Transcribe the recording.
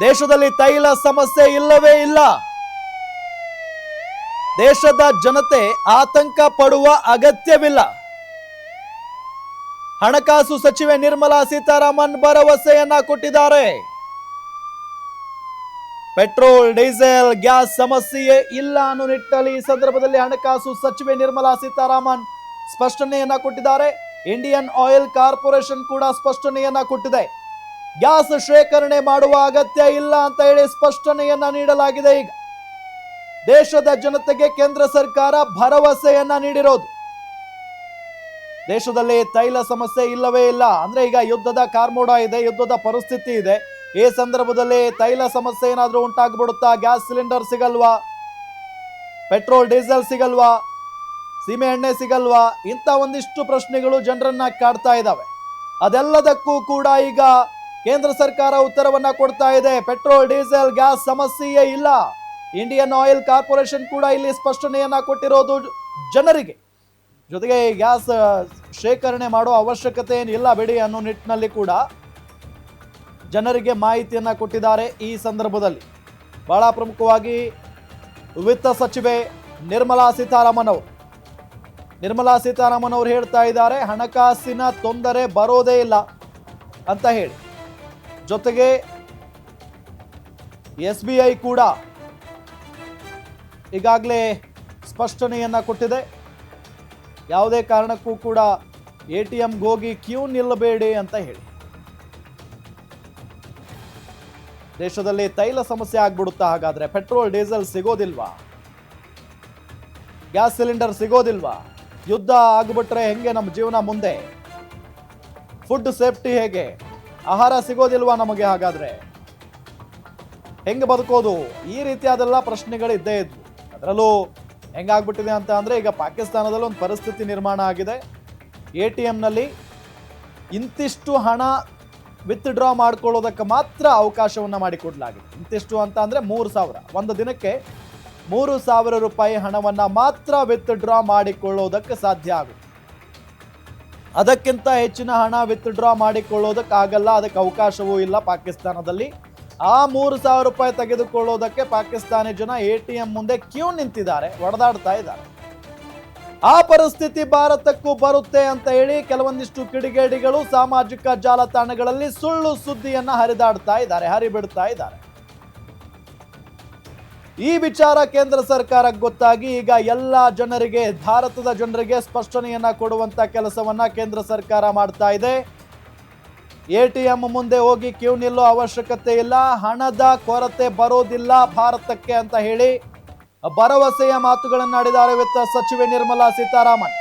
ದೇಶದಲ್ಲಿ ತೈಲ ಸಮಸ್ಯೆ ಇಲ್ಲವೇ ಇಲ್ಲ. ದೇಶದ ಜನತೆ ಆತಂಕ ಪಡುವ ಅಗತ್ಯವಿಲ್ಲ. ಹಣಕಾಸು ಸಚಿವೆ ನಿರ್ಮಲಾ ಸೀತಾರಾಮನ್ ಭರವಸೆಯನ್ನ ಕೊಟ್ಟಿದ್ದಾರೆ. ಪೆಟ್ರೋಲ್, ಡೀಸೆಲ್, ಗ್ಯಾಸ್ ಸಮಸ್ಯೆ ಇಲ್ಲ ಅನ್ನೋ ನಿಟ್ಟಲ್ಲಿ ಈ ಸಂದರ್ಭದಲ್ಲಿ ಹಣಕಾಸು ಸಚಿವೆ ನಿರ್ಮಲಾ ಸೀತಾರಾಮನ್ ಸ್ಪಷ್ಟನೆಯನ್ನ ಕೊಟ್ಟಿದ್ದಾರೆ. ಇಂಡಿಯನ್ ಆಯಿಲ್ ಕಾರ್ಪೊರೇಷನ್ ಕೂಡ ಸ್ಪಷ್ಟನೆಯನ್ನ ಕೊಟ್ಟಿದೆ. ಗ್ಯಾಸ್ ಶೇಖರಣೆ ಮಾಡುವ ಅಗತ್ಯ ಇಲ್ಲ ಅಂತ ಹೇಳಿ ಸ್ಪಷ್ಟನೆಯನ್ನ ನೀಡಲಾಗಿದೆ ಈಗ. ದೇಶದ ಜನತೆಗೆ ಕೇಂದ್ರ ಸರ್ಕಾರ ಭರವಸೆಯನ್ನ ನೀಡಿರೋದು. ದೇಶದಲ್ಲಿ ತೈಲ ಸಮಸ್ಯೆ ಇಲ್ಲವೇ ಇಲ್ಲ. ಅಂದ್ರೆ ಈಗ ಯುದ್ಧದ ಕಾರ್ಮೋಡ ಇದೆ, ಯುದ್ಧದ ಪರಿಸ್ಥಿತಿ ಇದೆ. ಈ ಸಂದರ್ಭದಲ್ಲಿ ತೈಲ ಸಮಸ್ಯೆ ಏನಾದರೂ ಉಂಟಾಗ್ಬಿಡುತ್ತಾ? ಗ್ಯಾಸ್ ಸಿಲಿಂಡರ್ ಸಿಗಲ್ವಾ? ಪೆಟ್ರೋಲ್, ಡೀಸೆಲ್ ಸಿಗಲ್ವಾ? ಸೀಮೆ ಎಣ್ಣೆ ಸಿಗಲ್ವಾ? ಇಂಥ ಒಂದಿಷ್ಟು ಪ್ರಶ್ನೆಗಳು ಜನರನ್ನ ಕಾಡ್ತಾ ಇದ್ದಾವೆ ಅದೆಲ್ಲದಕ್ಕೂ ಕೂಡ ಈಗ ಕೇಂದ್ರ ಸರ್ಕಾರ ಉತ್ತರವನ್ನ ಕೊಡ್ತಾ ಇದೆ. ಪೆಟ್ರೋಲ್, ಡೀಸೆಲ್, ಗ್ಯಾಸ್ ಸಮಸ್ಯೆಯೇ ಇಲ್ಲ. ಇಂಡಿಯನ್ ಆಯಿಲ್ ಕಾರ್ಪೊರೇಷನ್ ಕೂಡ ಇಲ್ಲಿ ಸ್ಪಷ್ಟನೆಯನ್ನ ಕೊಟ್ಟಿರೋದು ಜನರಿಗೆ. ಜೊತೆಗೆ ಗ್ಯಾಸ್ ಶೇಖರಣೆ ಮಾಡೋ ಅವಶ್ಯಕತೆ ಏನಿಲ್ಲ ಬಿಡಿ ಅನ್ನೋ ನಿಟ್ಟಿನಲ್ಲಿ ಕೂಡ ಜನರಿಗೆ ಮಾಹಿತಿಯನ್ನ ಕೊಟ್ಟಿದ್ದಾರೆ ಈ ಸಂದರ್ಭದಲ್ಲಿ. ಬಹಳ ಪ್ರಮುಖವಾಗಿ ವಿತ್ತ ಸಚಿವೆ ನಿರ್ಮಲಾ ಸೀತಾರಾಮನ್ ಅವರು. ನಿರ್ಮಲಾ ಸೀತಾರಾಮನ್ ಅವರು ಹೇಳ್ತಾ ಇದ್ದಾರೆ, ಹಣಕಾಸಿನ ತೊಂದರೆ ಬರೋದೇ ಇಲ್ಲ ಅಂತ ಹೇಳಿ. ಜೊತೆಗೆ ಎಸ್ ಬಿ ಐ ಕೂಡ ಈಗಾಗಲೇ ಸ್ಪಷ್ಟನೆಯನ್ನ ಕೊಟ್ಟಿದೆ. ಯಾವುದೇ ಕಾರಣಕ್ಕೂ ಕೂಡ ಎ ಟಿ ಎಂಗೆ ಹೋಗಿ ಕ್ಯೂ ನಿಲ್ಲಬೇಡಿ ಅಂತ ಹೇಳಿ. ದೇಶದಲ್ಲಿ ತೈಲ ಸಮಸ್ಯೆ ಆಗ್ಬಿಡುತ್ತಾ ಹಾಗಾದ್ರೆ ಪೆಟ್ರೋಲ್, ಡೀಸೆಲ್ ಸಿಗೋದಿಲ್ವಾ? ಗ್ಯಾಸ್ ಸಿಲಿಂಡರ್ ಸಿಗೋದಿಲ್ವಾ? ಯುದ್ಧ ಆಗ್ಬಿಟ್ರೆ ಹೆಂಗೆ ನಮ್ಮ ಜೀವನ ಮುಂದೆ? ಫುಡ್ ಸೇಫ್ಟಿ ಹೇಗೆ? ಆಹಾರ ಸಿಗೋದಿಲ್ವಾ ನಮಗೆ ಹಾಗಾದ್ರೆ? ಹೆಂಗೆ ಬದುಕೋದು? ಈ ರೀತಿಯಾದೆಲ್ಲ ಪ್ರಶ್ನೆಗಳು ಇದ್ದೇ ಇದ್ವು. ಅದರಲ್ಲೂ ಹೆಂಗಾಗ್ಬಿಟ್ಟಿದೆ ಅಂತ ಅಂದರೆ ಈಗ ಪಾಕಿಸ್ತಾನದಲ್ಲಿ ಒಂದು ಪರಿಸ್ಥಿತಿ ನಿರ್ಮಾಣ ಆಗಿದೆ. ಎ ಟಿ ಎಂನಲ್ಲಿ ಇಂತಿಷ್ಟು ಹಣ ವಿತ್ಡ್ರಾ ಮಾಡ್ಕೊಳ್ಳೋದಕ್ಕೆ ಮಾತ್ರ ಅವಕಾಶವನ್ನು ಮಾಡಿಕೊಡ್ಲಾಗಿದೆ. ಇಂತಿಷ್ಟು ಅಂತ ಅಂದರೆ ಮೂರು ಸಾವಿರ. ಒಂದು ದಿನಕ್ಕೆ ಮೂರು ಸಾವಿರ ರೂಪಾಯಿ ಹಣವನ್ನ ಮಾತ್ರ ವಿತ್ಡ್ರಾ ಮಾಡಿಕೊಳ್ಳೋದಕ್ಕೆ ಸಾಧ್ಯ ಆಗುತ್ತೆ. ಅದಕ್ಕಿಂತ ಹೆಚ್ಚಿನ ಹಣ ವಿತ್ಡ್ರಾ ಮಾಡಿಕೊಳ್ಳೋದಕ್ಕಾಗಲ್ಲ, ಅದಕ್ಕೆ ಅವಕಾಶವೂ ಇಲ್ಲ ಪಾಕಿಸ್ತಾನದಲ್ಲಿ. ಆ ಮೂರು ಸಾವಿರ ರೂಪಾಯಿ ತೆಗೆದುಕೊಳ್ಳೋದಕ್ಕೆ ಪಾಕಿಸ್ತಾನಿ ಜನ ಎ ಟಿ ಎಂ ಮುಂದೆ ಕ್ಯೂ ನಿಂತಿದ್ದಾರೆ, ಒಡೆದಾಡ್ತಾ ಇದ್ದಾರೆ. ಆ ಪರಿಸ್ಥಿತಿ ಭಾರತಕ್ಕೂ ಬರುತ್ತೆ ಅಂತ ಹೇಳಿ ಕೆಲವೊಂದಿಷ್ಟು ಕಿಡಿಗೇಡಿಗಳು ಸಾಮಾಜಿಕ ಜಾಲತಾಣಗಳಲ್ಲಿ ಸುಳ್ಳು ಸುದ್ದಿಯನ್ನು ಹರಿದಾಡ್ತಾ ಇದ್ದಾರೆ, ಹರಿಬಿಡ್ತಾ ಇದ್ದಾರೆ. ಈ ವಿಚಾರ ಕೇಂದ್ರ ಸರ್ಕಾರಕ್ಕೆ ಗೊತ್ತಾಗಿ ಈಗ ಎಲ್ಲ ಜನರಿಗೆ, ಭಾರತದ ಜನರಿಗೆ ಸ್ಪಷ್ಟನೆಯನ್ನ ಕೊಡುವಂತ ಕೆಲಸವನ್ನ ಕೇಂದ್ರ ಸರ್ಕಾರ ಮಾಡ್ತಾ ಇದೆ. ಎ ಟಿ ಎಂ ಮುಂದೆ ಹೋಗಿ ಕ್ಯೂ ನಿಲ್ಲೋ ಅವಶ್ಯಕತೆ ಇಲ್ಲ, ಹಣದ ಕೊರತೆ ಬರೋದಿಲ್ಲ ಭಾರತಕ್ಕೆ ಅಂತ ಹೇಳಿ ಭರವಸೆಯ ಮಾತುಗಳನ್ನಾಡಿದ್ದಾರೆ ವಿತ್ತ ಸಚಿವೆ ನಿರ್ಮಲಾ ಸೀತಾರಾಮನ್.